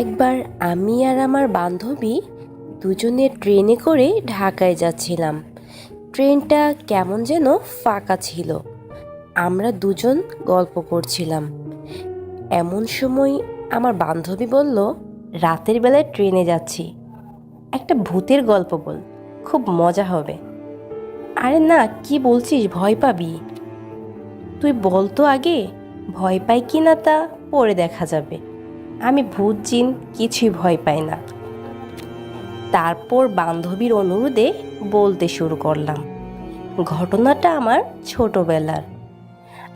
একবার আমি আর আমার বান্ধবী দুজনে ট্রেনে করে ঢাকায় যাচ্ছিলাম। ট্রেনটা কেমন যেন ফাঁকা ছিল। আমরা দুজন গল্প করছিলাম। এমন সময় আমার বান্ধবী বলল, রাতের বেলায় ট্রেনে যাচ্ছি। একটা ভূতের গল্প বল, খুব মজা হবে। আরে না, কি বলছিস? ভয় পাবি। তুই বল তো আগে, ভয় পাই কি না তা পরে দেখা যাবে। আমি ভূত জিন কিছুই ভয় পাই না। তারপর বান্ধবীর অনুরোধে বলতে শুরু করলাম, ঘটনাটা আমার ছোটবেলার।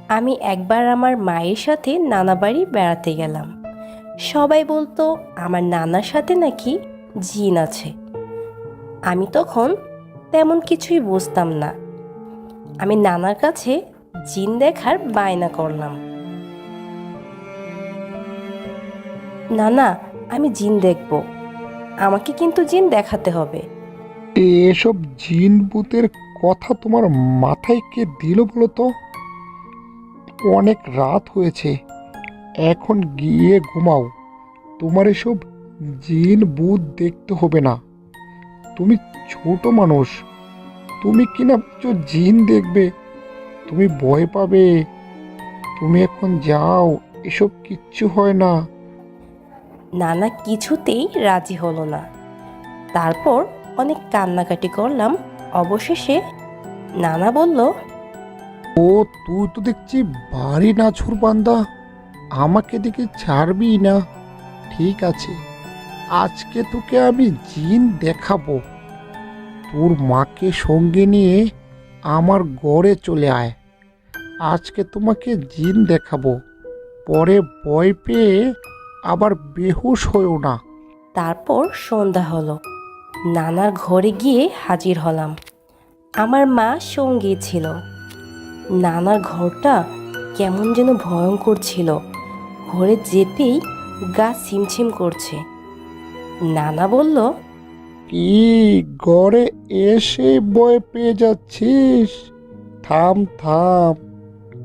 আমি একবার আমার মায়ের সাথে নানা বাড়ি বেড়াতে গেলাম। সবাই বলতো, আমার নানার সাথে নাকি জিন আছে। আমি তখন তেমন কিছুই বুঝতাম না। আমি নানার কাছে জিন দেখার বায়না করলাম। না না, আমি জিন দেখব। আমাকে কিন্তু জিন দেখাতে হবে। এসব জিন ভূতের কথা তোমার মাথায় কে দিল বলো তো? অনেক রাত হয়েছে, এখন গিয়ে ঘুমাও। তোমার এসব জিন ভূত দেখতে হবে না। তুমি ছোট মানুষ, তুমি কিনা জিন দেখবে? তুমি ভয় পাবে। তুমি এখন যাও, এসব কিচ্ছু হয় না। নানা কিছুতেই রাজি হলো না। তারপর অনেক কান্নাকাটি করলাম। অবশেষে নানা বলল, ও, তুই তো দেখছি ভারী নাছুর বান্দা। আমাকে দেখে ছাড়বি না। ঠিক আছে, আজকে তোকে আমি জিন দেখাবো। তোর মাকে সঙ্গে নিয়ে আমার গড়ে চলে আয়। আজকে তোমাকে জিন দেখাবো। পরে ভয় পেয়ে আবার বেহুশ হয়েও না। তারপর সন্ধ্যা হলো। নানার ঘরে গিয়ে হাজির হলাম। আমার মা সঙ্গে ছিল। নানার ঘরটা কেমন যেন ভয়ঙ্কর ছিল। ঘরে যেতেই গা ছিমছিম করছে। নানা বলল কি ঘরে এসে ভয় পেয়ে যাচ্ছিস? থাম থাম।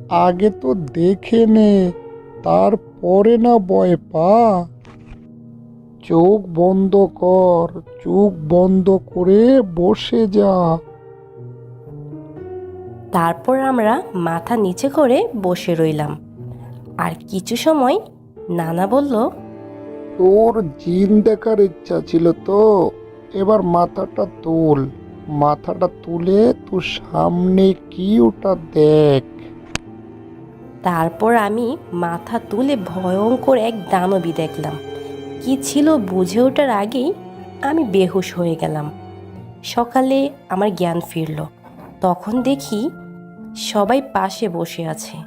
আগে তো দেখে নে। তারপরে না বয় পা। চোখ বন্ধ কর চোখ বন্ধ করে বসে যা। তারপর আমরা মাথা নিচে করে বসে রইলাম। আর কিছু সময় নানা বলল তোর জিন দেখার ইচ্ছা ছিল তো এবার মাথাটা তোল। মাথাটা তুলে তোর সামনে কি ওটা দেখ। তারপর আমি মাথা তুলে ভয়ঙ্কর এক দানবী দেখলাম। কি ছিল বুঝে ওঠার আগেই আমি বেহুশ হয়ে গেলাম। সকালে আমার জ্ঞান ফিরল। তখন দেখি সবাই পাশে বসে আছে।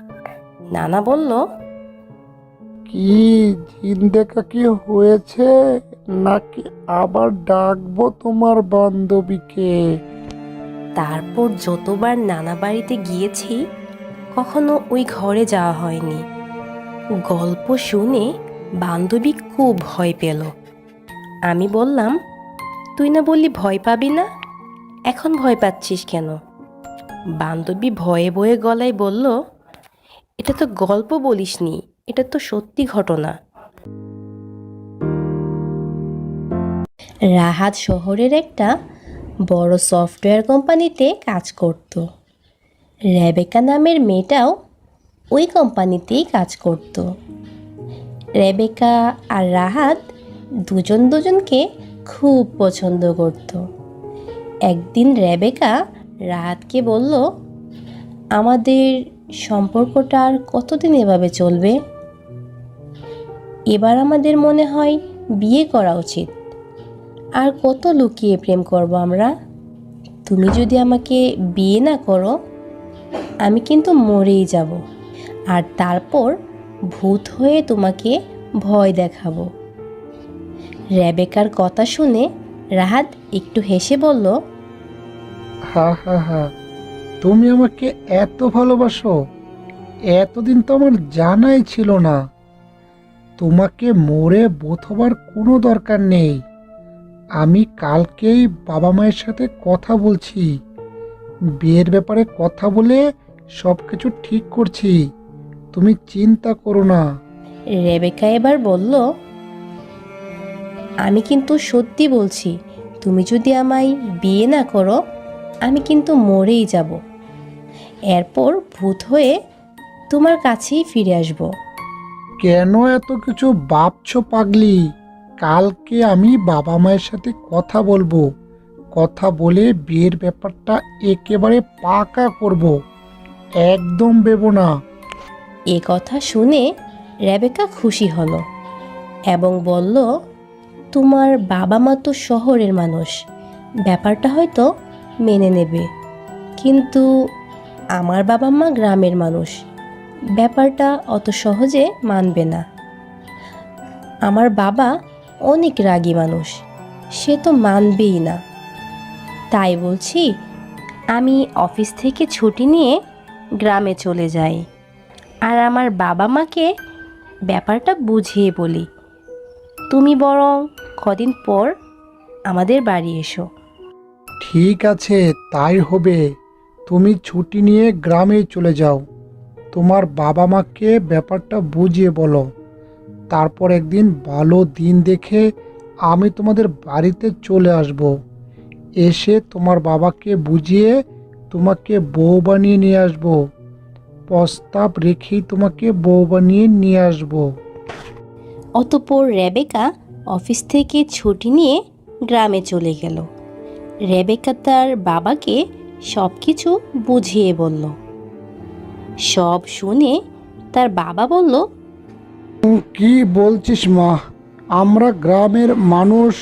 নানা বলল কি জিন দেখা কি হয়েছে? নাকি আবার ডাকবো তোমার বান্ধবীকে? তারপর যতবার নানা বাড়িতে গিয়েছি কখনো ওই ঘরে যাওয়া হয়নি। গল্প শুনে বান্ধবী খুব ভয় পেল। আমি বললাম, তুই না বললি ভয় পাবি না? এখন ভয় পাচ্ছিস কেন? বান্ধবী ভয়ে ভয়ে গলায় বলল, এটা তো গল্প বলিসনি, এটা তো সত্যি ঘটনা। রাহাত শহরের একটা বড় সফটওয়্যার কোম্পানিতে কাজ করত। রেবেকা নামের মেয়েটাও ওই কোম্পানিতেই কাজ করত। রেবেকা আর রাহাত দুজন দুজনকে খুব পছন্দ করত। একদিন রেবেকা রাহাতকে বলল, আমাদের সম্পর্কটা আর কতদিন এভাবে চলবে? এবার আমাদের মনে হয় বিয়ে করা উচিত। আর কত লুকিয়ে প্রেম করব আমরা? তুমি যদি আমাকে বিয়ে না করো আমি কিন্তু মরেই যাব। আর তারপর ভূত হয়ে তোমাকে ভয় দেখাবো। রেবেকার কথা শুনে রাহাত একটু হেসে বলল, হা হা হা, তুমি আমাকে এত ভালোবাসো, এতদিন তো আমার জানাই ছিল না। তোমাকে মরে বোধ হবার কোনো দরকার নেই। আমি কালকেই বাবা মায়ের সাথে কথা বলছি। বিয়ের ব্যাপারে কথা বলে সব কিছু ঠিক করছি। তুমি চিন্তা করো না। রেবেকা এবার বলল আমি কিন্তু সত্যি বলছি তুমি যদি আমায় বিয়ে না করো আমি কিন্তু মরেই যাব। এরপর ভূত হয়ে তোমার কাছেই ফিরে আসব। কেন এত কিছু ভাবছ পাগলি? কালকে আমি বাবা মায়ের সাথে কথা বলব। কথা বলে বিয়ের ব্যাপারটা একেবারে পাকা করব। একদম বেবো না। এ কথা শুনে রেবেকা খুশি হলো এবং বলল, তোমার বাবা মা তো শহরের মানুষ, ব্যাপারটা হয়তো মেনে নেবে। কিন্তু আমার বাবা মা গ্রামের মানুষ, ব্যাপারটা অত সহজে মানবে না। আমার বাবা অনেক রাগী মানুষ, সে তো মানবেই না। তাই বলছি, আমি অফিস থেকে ছুটি নিয়ে গ্রামে চলে যাই। আর আমার বাবা মাকে ব্যাপারটা বুঝিয়ে বলি। তুমি বরং কদিন পর আমাদের বাড়ি এসো। ঠিক আছে, তাই হবে। তুমি ছুটি নিয়ে গ্রামে চলে যাও। তোমার বাবা মাকে ব্যাপারটা বুঝিয়ে বলো। তারপর একদিন ভালো দিন দেখে আমি তোমাদের বাড়িতে চলে আসব। এসে তোমার বাবাকে বুঝিয়ে তোমাকে বউ বানিয়ে নিয়ে আসব। প্রস্তাব রেখেই তোমাকে বউ বানিয়ে নিয়ে আসব। অতপর রেবেকা অফিস থেকে ছুটি নিয়ে গ্রামে চলে গেল। রেবেকা তার বাবাকে সব কিছু বুঝিয়ে বলল। সব শুনে তার বাবা বলল কি বলছিস মা? আমরা গ্রামের মানুষ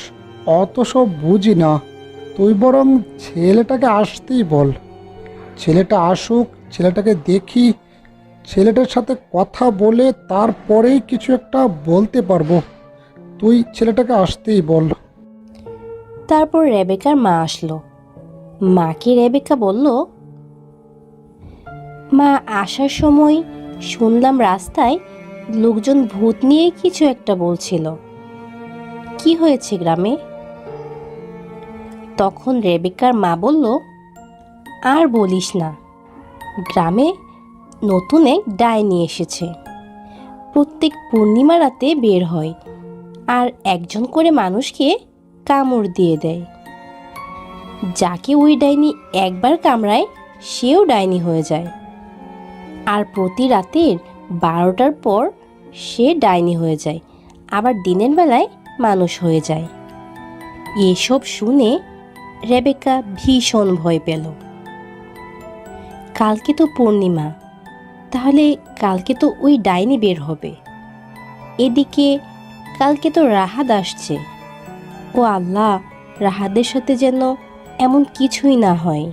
অত সব বুঝি না। তুই বরং ছেলেটাকে আসতেই বল। ছেলেটা আসুক, ছেলেটাকে দেখি, ছেলেটার সাথে কথা বলে তারপরেই কিছু একটা বলতে পারব। তুই ছেলেটাকে আসতেই বল। তারপর রেবেকার মা আসলো। মাকে রেবেকা বলল? মা, আসার সময় শুনলাম রাস্তায় লোকজন ভূত নিয়ে কিছু একটা বলছিল। কি হয়েছে গ্রামে? তখন রেবেকার মা বলল আর বলিস না। গ্রামে নতুন এক ডাইনি এসেছে। প্রত্যেক পূর্ণিমা রাতে বের হয় আর একজন করে মানুষকে কামড় দিয়ে দেয়। যাকে ওই ডাইনি একবার কামড়ায়, সেও ডাইনি হয়ে যায়। আর প্রতি রাতের বারোটার পর সে ডাইনি হয়ে যায়, আবার দিনের বেলায় মানুষ হয়ে যায়। এসব শুনে রেবেকা ভীষণ ভয় পেল। কালকে তো পূর্ণিমা। তাহলে কালকে তো ওই ডাইনি বের হবে। এদিকে কালকে তো রাহাত আসছে। ও আল্লাহ রাহাদের সাথে যেন এমন কিছুই না হয়।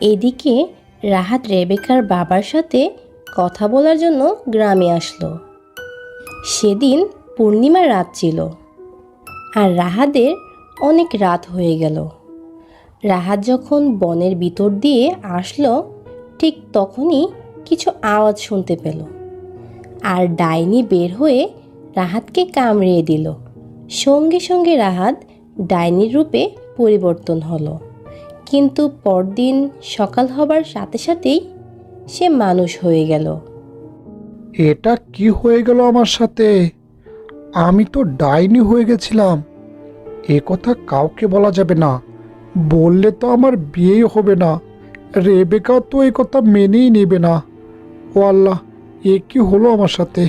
এদিকে রাহাত রেবেকার বাবার সাথে কথা বলার জন্য গ্রামে আসলো। সেদিন পূর্ণিমার রাত ছিল আর রাহাদের অনেক রাত হয়ে গেল। রাহাত যখন বনের ভিতর দিয়ে আসলো ঠিক তখনই কিছু আওয়াজ শুনতে পেল। আর ডাইনি বের হয়ে রাহাতকে কামড়িয়ে দিল। সঙ্গে সঙ্গে রাহাত ডাইনির রূপে পরিবর্তন হলো। কিন্তু পরদিন সকাল হবার সাথে সাথেই সে মানুষ হয়ে গেল। এটা কি হয়ে গেল আমার সাথে? আমি তো ডাইনি হয়ে গেছিলাম। এ কথা কাউকে বলা যাবে না। বললে তো আমার বিয়ে হবে না। রেবেকাও তো এই কথা মেনেই নেবে না। ও আল্লাহ এ কি হলো আমার সাথে?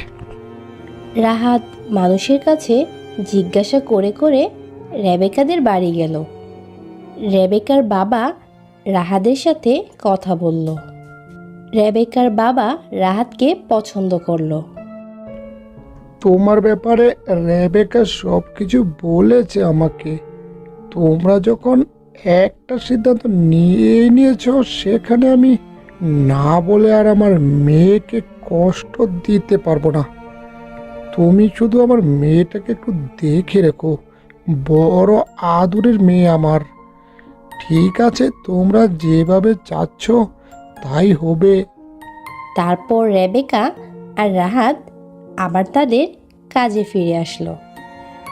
রাহাত মানুষের কাছে জিজ্ঞাসা করে করে রেবেকাদের বাড়ি গেল। রেবেকার বাবা রাহাদের সাথে কথা বলল। রেবেকার বাবা রাহাতকে পছন্দ করল। তোমার ব্যাপারে রেবেকা সব কিছু বলেছে আমাকে। তোমরা যখন একটা সিদ্ধান্ত নিয়ে নিয়েছ, সেখানে আমি না বলে আর আমার মেয়েকে কষ্ট দিতে পারব না। তুমি শুধু আমার মেয়েটাকে একটু দেখে রেখো, বড় আদুরের মেয়ে আমার। ঠিক আছে, তোমরা যেভাবে চাচ্ছ তাই হবে। তারপর রেবেকা আর রাহাত আবার তাদের কাজে ফিরে আসলো।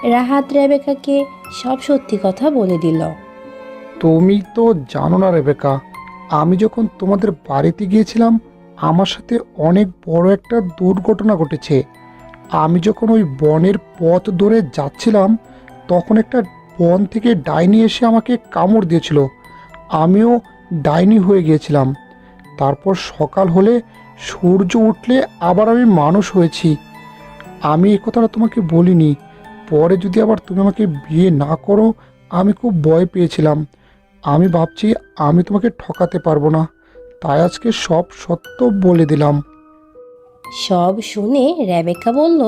রাহাত রেবেকাকে সব সত্যি কথা বলে দিল। তুমি তো জানো না রেবেকা আমি যখন তোমাদের বাড়িতে গিয়েছিলাম, আমার সাথে অনেক বড় একটা দুর্ঘটনা ঘটেছে। আমি যখন ওই বনের পথ ধরে যাচ্ছিলাম, তখন একটা বন থেকে ডাইনি এসে আমাকে কামড় দিয়েছিল। আমিও ডাইনি হয়ে গিয়েছিলাম। তারপর সকাল হলে সূর্য উঠলে আবার আমি মানুষ হয়েছি। আমি এ কথাটা তোমাকে বলিনি। পরে যদি আবার তুমি আমাকে বিয়ে না করো, আমি খুব ভয় পেয়েছিলাম। আমি ভাবছি আমি তোমাকে ঠকাতে পারব না। তাই আজকে সব সত্য বলে দিলাম। সব শুনে রেবেকা বলল